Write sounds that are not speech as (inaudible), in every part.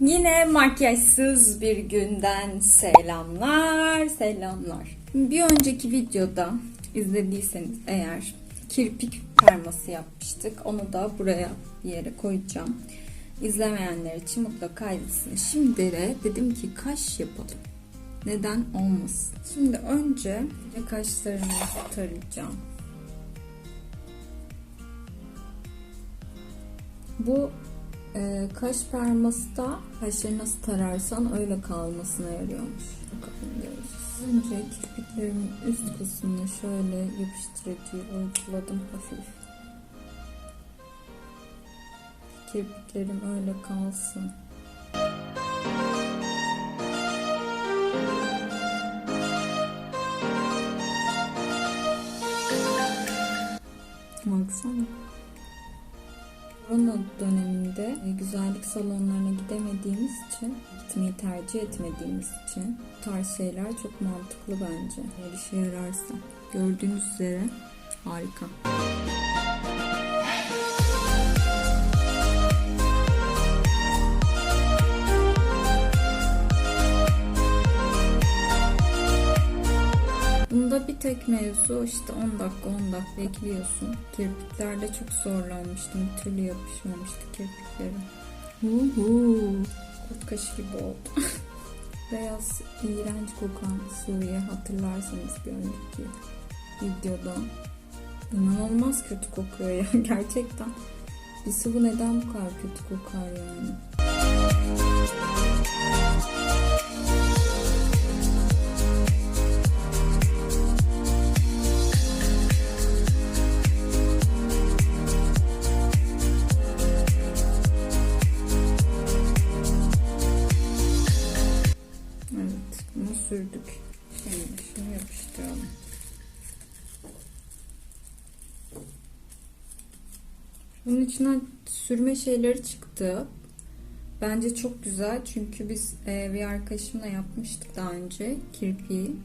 Yine makyajsız bir günden selamlar, selamlar. Bir önceki videoda izlediyseniz eğer kirpik perması yapmıştık. Onu da buraya bir yere koyacağım. İzlemeyenler için mutlaka izlesin. Şimdi de dedim ki kaş yapalım. Neden olmasın? Şimdi önce kaşlarımı tarayacağım. Bu e, kaş perması da kaşları nasıl tararsan öyle kalmasına yarıyormuş. Bakalım göreceğiz. Önce kirpiklerimin üst kısmını şöyle yapıştırıcı uyguladım hafif. Kirpiklerim öyle kalsın. Korona döneminde e, güzellik salonlarına gidemediğimiz için, gitmeyi tercih etmediğimiz için bu tarz şeyler çok mantıklı bence. Eğer işe yararsa. Gördüğünüz üzere harika. Bir tek mevzu işte 10 dakika 10 dakika bekliyorsun. Kirpiklerde çok zorlanmıştım. Bir türlü yapışmamıştı kirpiklerim. Uhu. Kurt kaşı gibi oldu. (laughs) Beyaz iğrenç kokan sıvıyı hatırlarsanız bir önceki videoda. İnanılmaz kötü kokuyor ya (laughs) gerçekten. Bir sıvı neden bu kadar kötü kokar yani? İçinden sürme şeyleri çıktı. Bence çok güzel çünkü biz e, bir arkadaşımla yapmıştık daha önce kirpiği.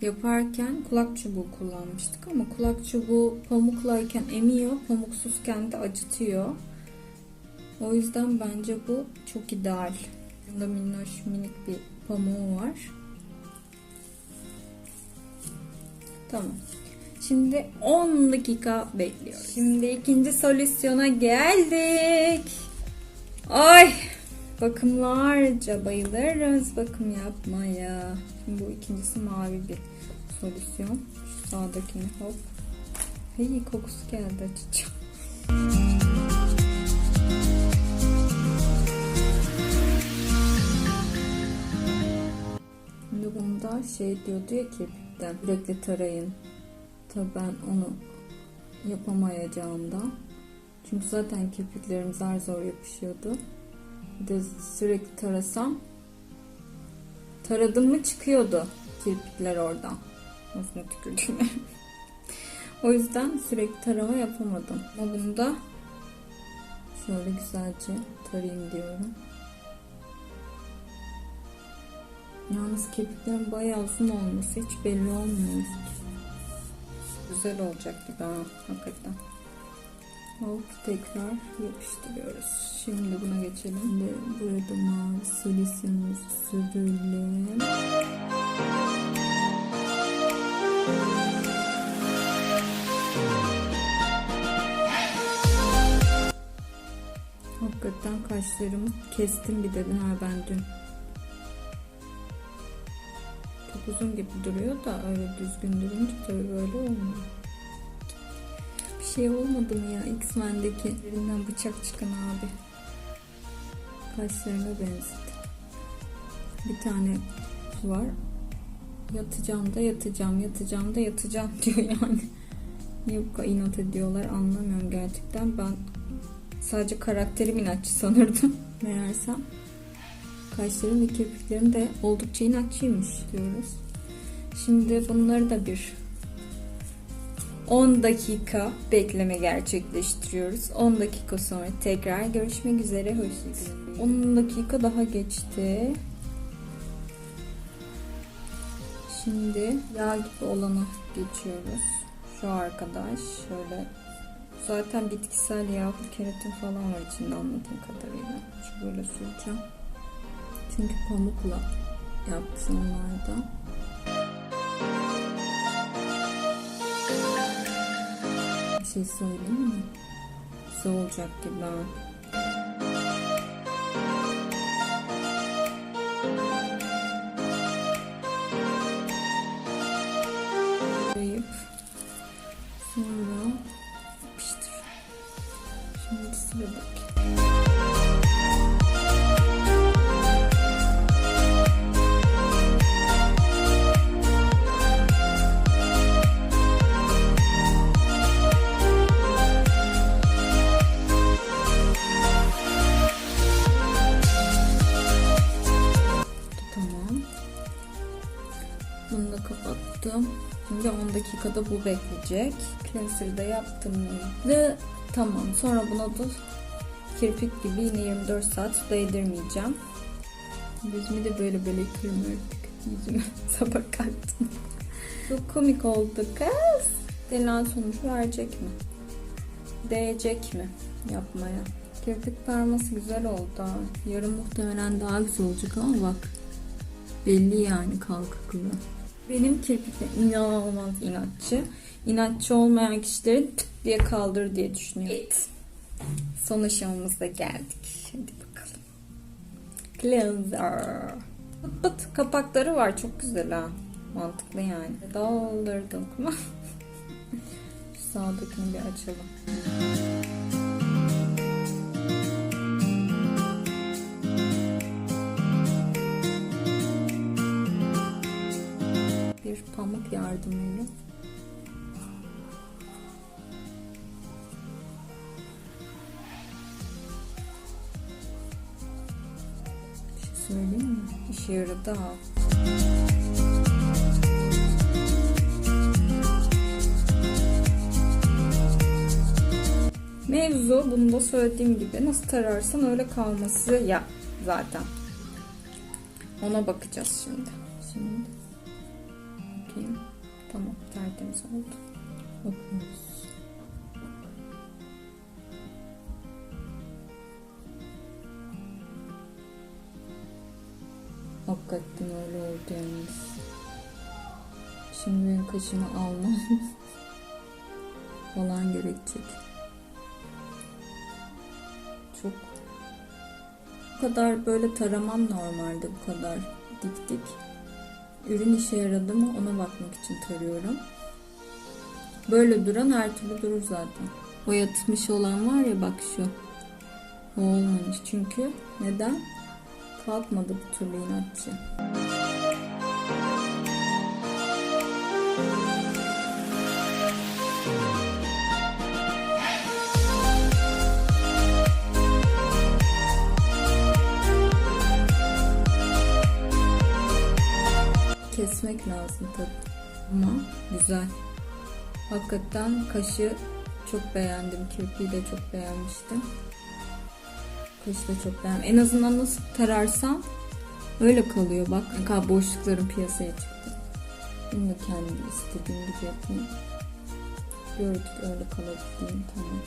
Yaparken kulak çubuğu kullanmıştık ama kulak çubuğu pamuklayken emiyor, pamuksuzken de acıtıyor. O yüzden bence bu çok ideal. Bunda minnoş minik bir pamuğu var. Tamam. Şimdi 10 dakika bekliyoruz. Şimdi ikinci solüsyona geldik. Ay bakımlarca bayılırız bakım yapmaya. Şimdi bu ikincisi mavi bir solüsyon. Şu sağdakini hop. Hey kokusu geldi açacağım. Şimdi bunda şey diyordu ya kirpikten sürekli tarayın. Tabii ben onu yapamayacağımdan. Çünkü zaten kirpiklerim zar zor yapışıyordu. Bir de sürekli tarasam taradım mı çıkıyordu kirpikler oradan. Nasıl tükürdüm (laughs) O yüzden sürekli tarama yapamadım. Ama bunda şöyle güzelce tarayayım diyorum. Yalnız kirpiklerin bayağı uzun olması hiç belli olmuyor. Güzel olacak gibi ha hakikaten. Hop tekrar yapıştırıyoruz. Şimdi buna geçelim. Şimdi burada mavi solüsyonumuzu sürelim. Hakikaten kaşlarımı kestim bir de ha ben dün. Uzun gibi duruyor da öyle düzgün durunca tabii böyle olmuyor. Bir şey olmadı mı ya X-Men'deki elinden bıçak çıkan abi. Kaşlarına benzedi. Bir tane var. Yatacağım da yatacağım, yatacağım da yatacağım (laughs) diyor yani. Kadar inat ediyorlar anlamıyorum gerçekten. Ben sadece karakterim inatçı sanırdım. (laughs) Meğersem kaşlarım ve kirpiklerim de oldukça inatçıymış diyoruz. Şimdi bunları da bir 10 dakika bekleme gerçekleştiriyoruz. 10 dakika sonra tekrar görüşmek üzere. Hoşçakalın. 10 dakika daha geçti. Şimdi yağ gibi olana geçiyoruz. Şu arkadaş şöyle zaten bitkisel yağ, keratin falan var içinde anladığım kadarıyla. Şu böyle süreceğim. Çünkü pamukla yaptı onlar şey söyleyeyim mi? Ha. 10 dakikada bu bekleyecek. Cleanser'ı da yaptım mıydı? Tamam. Sonra buna da kirpik gibi yine 24 saat değdirmeyeceğim. Yüzümü de böyle böyle kırmırdık. Yüzüme (laughs) sabah kalktım. Çok komik oldu kız. Denilen sonuç verecek mi? Değecek mi yapmaya? Kirpik parması güzel oldu. Yarın muhtemelen daha güzel olacak ama bak. Belli yani kalkıklı. Benim kirpiklerim inanılmaz inatçı. İnatçı olmayan kişileri tık diye kaldır diye düşünüyorum. Evet. Son aşamamıza geldik. Hadi bakalım. Cleanser. Pıt pıt kapakları var. Çok güzel ha. Mantıklı yani. Daldırdım (laughs) sağdakini bir açalım. Yardımıyla. Bir şey söyleyeyim mi? İşe yaradı ha. Mevzu bunu da söylediğim gibi nasıl tararsan öyle kalması ya zaten. Ona bakacağız şimdi. Şimdi bakayım. Tamam tertemiz oldu. Bakıyoruz. Hakikaten öyle oldu yalnız. Şimdi benim kaşımı almam (laughs) falan gerekecek. Çok bu kadar böyle taramam normalde bu kadar dik dik. Ürün işe yaradı mı ona bakmak için tarıyorum. Böyle duran her türlü durur zaten. O yatmış olan var ya bak şu. O olmamış çünkü neden? Kalkmadı bir türlü inatçı. Kesmek lazım tabii. Ama güzel. Hakikaten kaşı çok beğendim. Kirpiği de çok beğenmiştim. Kaşı da çok beğendim. En azından nasıl tararsam öyle kalıyor. Bak ne kadar boşlukların piyasaya çıktı. Bunu da kendim istediğim gibi yapayım. Gördük öyle kalabildiğim tamam.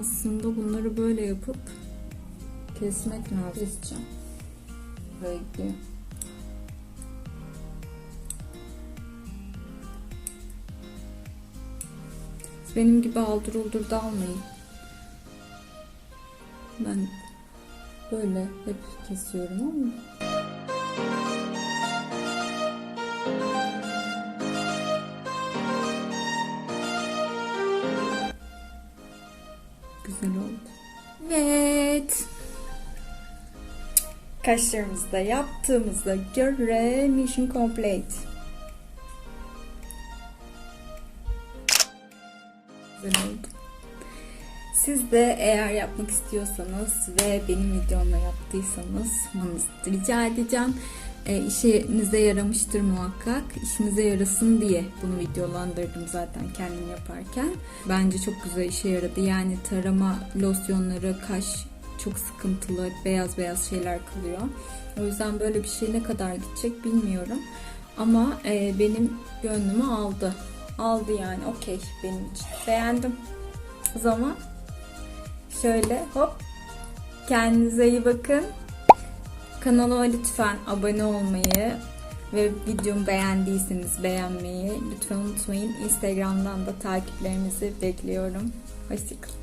Aslında bunları böyle yapıp kesmek lazım. Keseceğim. Buraya gidiyor. Benim gibi aldır uldur da almayın. Ben böyle hep kesiyorum ama Evet. Kaşlarımızı da yaptığımıza göre mission complete. Güzel oldu. Siz de eğer yapmak istiyorsanız ve benim videomla yaptıysanız manızı rica edeceğim. E, işinize yaramıştır muhakkak. İşinize yarasın diye bunu videolandırdım zaten kendim yaparken. Bence çok güzel işe yaradı. Yani tarama losyonları, kaş çok sıkıntılı, beyaz beyaz şeyler kalıyor. O yüzden böyle bir şey ne kadar gidecek bilmiyorum. Ama e, benim gönlümü aldı. Aldı yani okey benim için. Beğendim. O zaman şöyle hop kendinize iyi bakın. Kanalıma lütfen abone olmayı ve videomu beğendiyseniz beğenmeyi lütfen unutmayın. Instagram'dan da takiplerinizi bekliyorum. Hoşçakalın.